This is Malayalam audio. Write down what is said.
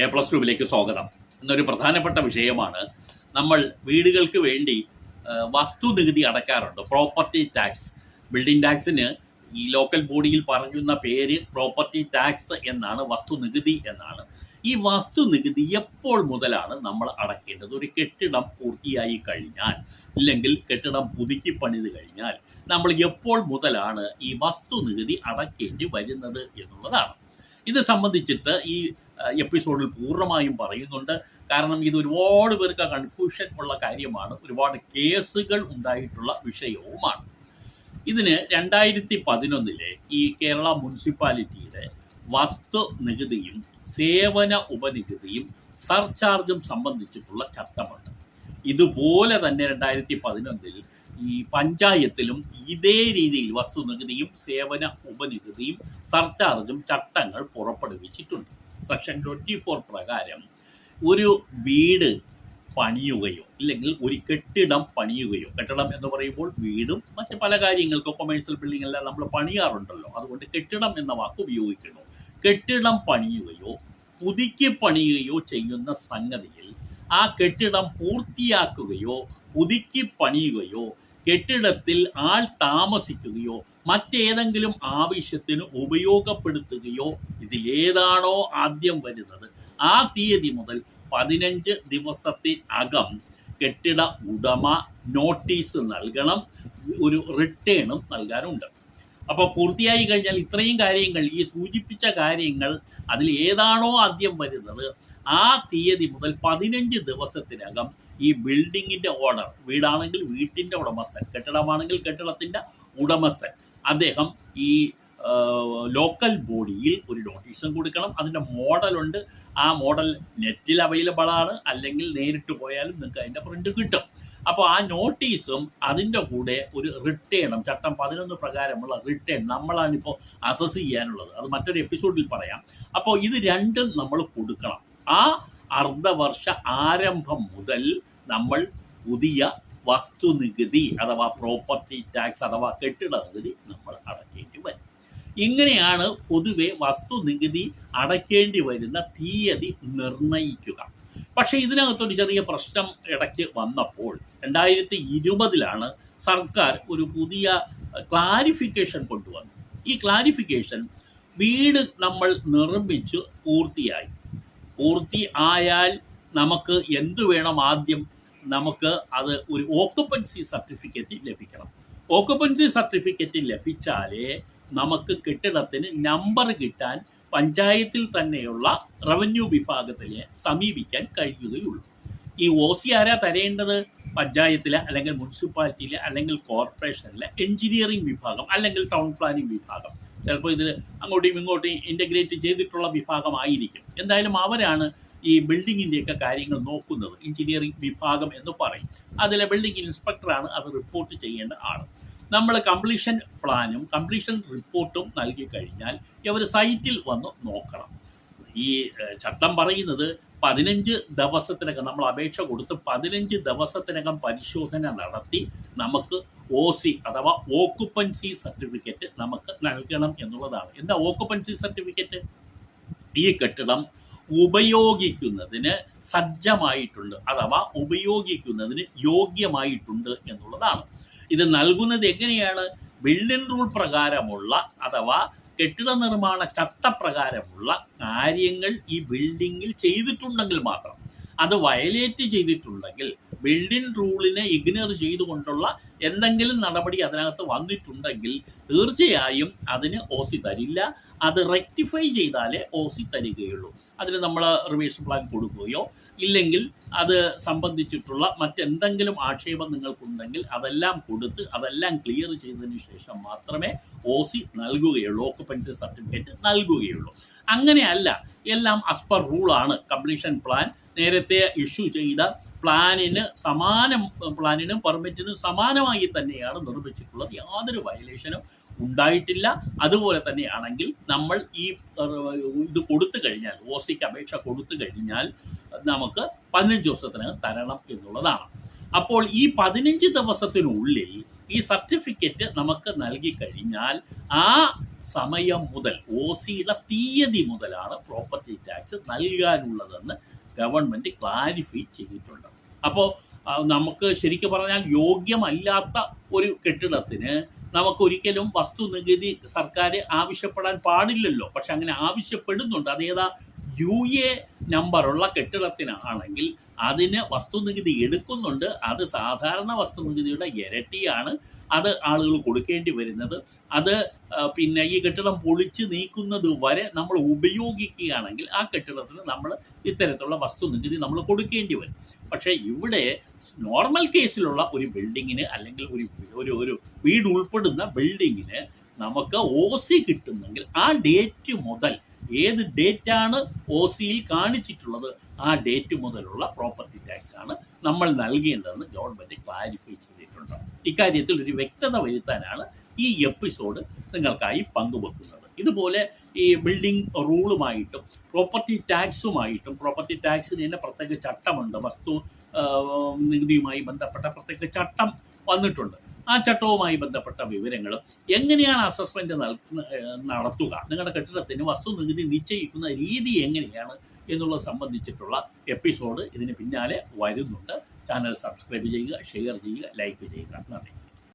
എ പ്ലസ് ടുവിലേക്ക് സ്വാഗതം. ഇന്നൊരു പ്രധാനപ്പെട്ട വിഷയമാണ് നമ്മൾ വീടുകൾക്ക് വേണ്ടി വസ്തു നികുതി അടയ്ക്കാറുണ്ട്. പ്രോപ്പർട്ടി ടാക്സ് ബിൽഡിംഗ് ടാക്സിന് ഈ ലോക്കൽ ബോഡിയിൽ പറയുന്ന പേര് പ്രോപ്പർട്ടി ടാക്സ് എന്നാണ് വസ്തു നികുതി എന്നാണ്. ഈ വസ്തു നികുതി എപ്പോൾ മുതലാണ് നമ്മൾ അടയ്ക്കേണ്ടത് ഒരു കെട്ടിടം പൂർത്തിയായി കഴിഞ്ഞാൽ ഇല്ലെങ്കിൽ കെട്ടിടം പുതുക്കി പണിത് കഴിഞ്ഞാൽ നമ്മൾ എപ്പോൾ മുതലാണ് ഈ വസ്തു നികുതി അടയ്ക്കേണ്ടി വരുന്നത് എന്നുള്ളതാണ്. ഇത് സംബന്ധിച്ചിട്ട് ഈ എപ്പിസോഡിൽ പൂർണമായും പറയുന്നുണ്ട്. കാരണം ഇത് ഒരുപാട് പേർക്ക് കൺഫ്യൂഷൻ ഉള്ള കാര്യമാണ്. ഒരുപാട് കേസുകൾ ഉണ്ടായിട്ടുള്ള വിഷയവുമാണ്. ഇതിന് രണ്ടായിരത്തി പതിനൊന്നിലെ ഈ കേരള മുനിസിപ്പാലിറ്റിയുടെ വസ്തു നികുതിയും സേവന ഉപനികുതിയും സർചാർജും സംബന്ധിച്ചിട്ടുള്ള ചട്ടമുണ്ട്. ഇതുപോലെ തന്നെ രണ്ടായിരത്തി പതിനൊന്നിൽ ഈ പഞ്ചായത്തിലും ഇതേ രീതിയിൽ വസ്തു നികുതിയും സേവന ഉപനികുതിയും സർചാർജും ചട്ടങ്ങൾ പുറപ്പെടുവിച്ചിട്ടുണ്ട്. സെക്ഷൻ ട്വന്റി ഫോർ പ്രകാരം ഒരു വീട് പണിയുകയോ ഇല്ലെങ്കിൽ ഒരു കെട്ടിടം പണിയുകയോ കെട്ടിടം എന്ന് പറയുമ്പോൾ വീടും മറ്റ് പല കാര്യങ്ങൾക്കും കൊമേഴ്സ്യൽ ബിൽഡിംഗ് എല്ലാം നമ്മൾ പണിയാറുണ്ടല്ലോ. അതുകൊണ്ട് കെട്ടിടം എന്ന വാക്ക് ഉപയോഗിക്കുന്നു. കെട്ടിടം പണിയുകയോ പുതുക്കി പണിയുകയോ ചെയ്യുന്ന സംഗതിയിൽ ആ കെട്ടിടം പൂർത്തിയാക്കുകയോ പുതുക്കി പണിയുകയോ കെട്ടിടത്തിൽ ആൾ താമസിക്കുകയോ മറ്റേതെങ്കിലും ആവശ്യത്തിന് ഉപയോഗപ്പെടുത്തുകയോ ഇതിലേതാണോ ആദ്യം വരുന്നത്? ആ തീയതി മുതൽ പതിനഞ്ച് ദിവസത്തിനകം കെട്ടിട ഉടമ നോട്ടീസ് നൽകണം ഒരു റിട്ടേണും നൽകാനുണ്ട്. അപ്പോൾ പൂർത്തിയായി കഴിഞ്ഞാൽ ഇത്രയും കാര്യങ്ങൾ ഈ സൂചിപ്പിച്ച കാര്യങ്ങൾ അതിൽ ഏതാണോ ആദ്യം വരുന്നത് ആ തീയതി മുതൽ പതിനഞ്ച് ദിവസത്തിനകം ഈ ബിൽഡിങ്ങിന്റെ ഓർഡർ വീടാണെങ്കിൽ വീട്ടിന്റെ ഉടമസ്ഥൻ കെട്ടിടമാണെങ്കിൽ കെട്ടിടത്തിന്റെ ഉടമസ്ഥൻ അദ്ദേഹം ഈ ലോക്കൽ ബോഡിയിൽ ഒരു നോട്ടീസും കൊടുക്കണം. അതിന്റെ മോഡലുണ്ട് ആ മോഡൽ നെറ്റിൽ അവൈലബിൾ ആണ്. അല്ലെങ്കിൽ നേരിട്ട് പോയാലും നിങ്ങൾക്ക് അതിന്റെ പ്രിന്റ് കിട്ടും. അപ്പോൾ ആ നോട്ടീസും അതിന്റെ കൂടെ ഒരു റിട്ടേണും ചട്ടം പതിനൊന്ന് പ്രകാരമുള്ള റിട്ടേൺ നമ്മളാണ് ഇപ്പോൾ അസസ് ചെയ്യാനുള്ളത്. അത് മറ്റൊരു എപ്പിസോഡിൽ പറയാം. അപ്പോൾ ഇത് രണ്ടും നമ്മൾ കൊടുക്കണം. ആ അർദ്ധവർഷ ആരംഭം മുതൽ നമ്മൾ പുതിയ വസ്തുനികുതി അഥവാ പ്രോപ്പർട്ടി ടാക്സ് അഥവാ കെട്ടിട നികുതി നമ്മൾ അടയ്ക്കേണ്ടി വരും. ഇങ്ങനെയാണ് പൊതുവെ വസ്തുനികുതി അടയ്ക്കേണ്ടി വരുന്ന തീയതി നിർണയിക്കുക പക്ഷേ ഇതിനകത്തൊരു ചെറിയ പ്രശ്നം ഇടയ്ക്ക് വന്നപ്പോൾ രണ്ടായിരത്തി ഇരുപതിലാണ് സർക്കാർ ഒരു പുതിയ ക്ലാരിഫിക്കേഷൻ കൊണ്ടുവന്നത്. ഈ ക്ലാരിഫിക്കേഷൻ വീട് നമ്മൾ നിർമ്മിച്ചു പൂർത്തിയായി. പൂർത്തി ആയാൽ നമുക്ക് എന്തു വേണം ആദ്യം? നമുക്ക് അത് ഒരു ഓക്കുപ്പൻസി സർട്ടിഫിക്കറ്റ് ലഭിക്കണം. ഓക്കുപ്പൻസി സർട്ടിഫിക്കറ്റ് ലഭിച്ചാലേ നമുക്ക് കെട്ടിടത്തിന് നമ്പർ കിട്ടാൻ പഞ്ചായത്തിൽ തന്നെയുള്ള റവന്യൂ വിഭാഗത്തിനെ സമീപിക്കാൻ കഴിയുകയുള്ളൂ. ഈ ഒ സി ആരാ തരേണ്ടത്? പഞ്ചായത്തിലെ അല്ലെങ്കിൽ മുനിസിപ്പാലിറ്റിയിലെ അല്ലെങ്കിൽ കോർപ്പറേഷനിലെ എഞ്ചിനീയറിംഗ് വിഭാഗം അല്ലെങ്കിൽ ടൗൺ പ്ലാനിംഗ് വിഭാഗം. ചിലപ്പോൾ ഇതിൽ അങ്ങോട്ടും ഇങ്ങോട്ടും ഇന്റഗ്രേറ്റ് ചെയ്തിട്ടുള്ള വിഭാഗമായിരിക്കും. എന്തായാലും അവരാണ് ഈ ബിൽഡിങ്ങിന്റെയൊക്കെ കാര്യങ്ങൾ നോക്കുന്നത്. എഞ്ചിനീയറിംഗ് വിഭാഗം എന്ന് പറയും. അതിലെ ബിൽഡിംഗ് ഇൻസ്പെക്ടറാണ് അത് റിപ്പോർട്ട് ചെയ്യേണ്ട ആൾ നമ്മൾ കംപ്ലീഷൻ പ്ലാനും കംപ്ലീഷൻ റിപ്പോർട്ടും നൽകി കഴിഞ്ഞാൽ ഇവർ സൈറ്റിൽ വന്ന് നോക്കണം. ഈ ചട്ടം പറയുന്നത് പതിനഞ്ച് ദിവസത്തിനകം നമ്മൾ അപേക്ഷ കൊടുത്ത് പതിനഞ്ച് ദിവസത്തിനകം പരിശോധന നടത്തി നമുക്ക് ഒ സി അഥവാ ഓക്കുപ്പൻസി സർട്ടിഫിക്കറ്റ് നമുക്ക് നൽകണം എന്നുള്ളതാണ്. എന്താ ഓക്കുപ്പൻസി സർട്ടിഫിക്കറ്റ് ഈ കെട്ടിടം ഉപയോഗിക്കുന്നതിന് സജ്ജമായിട്ടുണ്ട് അഥവാ ഉപയോഗിക്കുന്നതിന് യോഗ്യമായിട്ടുണ്ട് എന്നുള്ളതാണ്. ഇത് നൽകുന്നത് എങ്ങനെയാണ്? ബിൽഡിംഗ് റൂൾ പ്രകാരമുള്ള അഥവാ കെട്ടിട നിർമ്മാണ ചട്ടപ്രകാരമുള്ള കാര്യങ്ങൾ ഈ ബിൽഡിങ്ങിൽ ചെയ്തിട്ടുണ്ടെങ്കിൽ മാത്രം അത് വയലേറ്റ് ചെയ്തിട്ടുണ്ടെങ്കിൽ ബിൽഡിംഗ് റൂളിനെ ഇഗ്നോർ ചെയ്തുകൊണ്ടുള്ള എന്തെങ്കിലും നടപടി അതിനകത്ത് വന്നിട്ടുണ്ടെങ്കിൽ തീർച്ചയായും അതിന് ഒ സി തരില്ല. അത് റെക്ടിഫൈ ചെയ്താലേ ഒ സി തരികയുള്ളൂ. അതിന് നമ്മൾ റിവേഷൻ പ്ലാൻ കൊടുക്കുകയോ ഇല്ലെങ്കിൽ അത് സംബന്ധിച്ചിട്ടുള്ള മറ്റെന്തെങ്കിലും ആക്ഷേപം നിങ്ങൾക്കുണ്ടെങ്കിൽ അതെല്ലാം കൊടുത്ത് അതെല്ലാം ക്ലിയർ ചെയ്തതിന് ശേഷം മാത്രമേ ഒ സി നൽകുകയുള്ളൂ ഓക്കുപ്പൻസി സർട്ടിഫിക്കറ്റ് നൽകുകയുള്ളൂ. അങ്ങനെയല്ല എല്ലാം അസ്പർ റൂളാണ് കംപ്ലീഷൻ പ്ലാൻ നേരത്തെ ഇഷ്യൂ ചെയ്ത പ്ലാനിന് സമാനം പ്ലാനിനും പെർമിറ്റിനും സമാനമായി തന്നെയാണ് നിർമ്മിച്ചിട്ടുള്ളത്. യാതൊരു വയലേഷനും ഉണ്ടായിട്ടില്ല. അതുപോലെ തന്നെയാണെങ്കിൽ നമ്മൾ ഈ ഇത് കൊടുത്തു കഴിഞ്ഞാൽ ഒ സിക്ക് അപേക്ഷ കൊടുത്തു കഴിഞ്ഞാൽ നമുക്ക് പതിനഞ്ച് ദിവസത്തിനകം തരണം എന്നുള്ളതാണ്. അപ്പോൾ ഈ പതിനഞ്ച് ദിവസത്തിനുള്ളിൽ ഈ സർട്ടിഫിക്കറ്റ് നമുക്ക് നൽകി കഴിഞ്ഞാൽ ആ സമയം മുതൽ ഒ സിയുടെ തീയതി മുതലാണ് പ്രോപ്പർട്ടി ടാക്സ് നൽകാനുള്ളതെന്ന് ഗവൺമെന്റ് ക്ലാരിഫൈ ചെയ്തിട്ടുണ്ട്. അപ്പോൾ നമുക്ക് ശരിക്കും പറഞ്ഞാൽ യോഗ്യമല്ലാത്ത ഒരു കെട്ടിടത്തിന് നമുക്കൊരിക്കലും വസ്തു നികുതി സർക്കാർ ആവശ്യപ്പെടാൻ പാടില്ലല്ലോ. പക്ഷെ അങ്ങനെ ആവശ്യപ്പെടുന്നുണ്ട്. അതേതാ യു എ നമ്പറുള്ള കെട്ടിടത്തിനാണെങ്കിൽ അതിന് വസ്തുനികുതി എടുക്കുന്നുണ്ട്. അത് സാധാരണ വസ്തുനികുതിയുടെ ഇരട്ടിയാണ്. അത് ആളുകൾ കൊടുക്കേണ്ടി വരുന്നത്. അത് പിന്നെ ഈ കെട്ടിടം പൊളിച്ച് നീക്കുന്നത് വരെ നമ്മൾ ഉപയോഗിക്കുകയാണെങ്കിൽ ആ കെട്ടിടത്തിന് നമ്മൾ ഇത്തരത്തിലുള്ള വസ്തുനികുതി നമ്മൾ കൊടുക്കേണ്ടി വരും. പക്ഷേ ഇവിടെ നോർമൽ കേസിലുള്ള ഒരു ബിൽഡിങ്ങിന് അല്ലെങ്കിൽ ഒരു ഒരു ഒരു വീട് ഉൾപ്പെടുന്ന ബിൽഡിങ്ങിന് നമുക്ക് ഒ സി കിട്ടുന്നെങ്കിൽ ആ ഡേറ്റ് മുതൽ ഏത് ഡേറ്റ് ആണ് ഒ സിയിൽ കാണിച്ചിട്ടുള്ളത്? ആ ഡേറ്റ് മുതലുള്ള പ്രോപ്പർട്ടി ടാക്സ് ആണ് നമ്മൾ നൽകേണ്ടതെന്ന് ഗവൺമെന്റ് ക്ലാരിഫൈ ചെയ്തിട്ടുണ്ട്. ഇക്കാര്യത്തിൽ ഒരു വ്യക്തത വരുത്താനാണ് ഈ എപ്പിസോഡ് നിങ്ങൾക്കായി പങ്കുവെക്കുന്നത്. ഇതുപോലെ ഈ ബിൽഡിംഗ് റൂളുമായിട്ടും പ്രോപ്പർട്ടി ടാക്സുമായിട്ടും പ്രോപ്പർട്ടി ടാക്സിന് തന്നെ പ്രത്യേക ചട്ടമുണ്ട്. വസ്തു നികുതിയുമായി ബന്ധപ്പെട്ട പ്രത്യേക ചട്ടം വന്നിട്ടുണ്ട്. ആ ചട്ടവുമായി ബന്ധപ്പെട്ട വിവരങ്ങളും എങ്ങനെയാണ് അസസ്മെന്റ് നടത്തുക? നിങ്ങളുടെ കെട്ടിടത്തിന് വസ്തുനികുതി നിശ്ചയിക്കുന്ന രീതി എങ്ങനെയാണ് എന്നുള്ളത് സംബന്ധിച്ചിട്ടുള്ള എപ്പിസോഡ് ഇതിന് പിന്നാലെ വരുന്നുണ്ട്. ചാനൽ സബ്സ്ക്രൈബ് ചെയ്യുക ഷെയർ ചെയ്യുക ലൈക്ക് ചെയ്യുക. നന്ദി.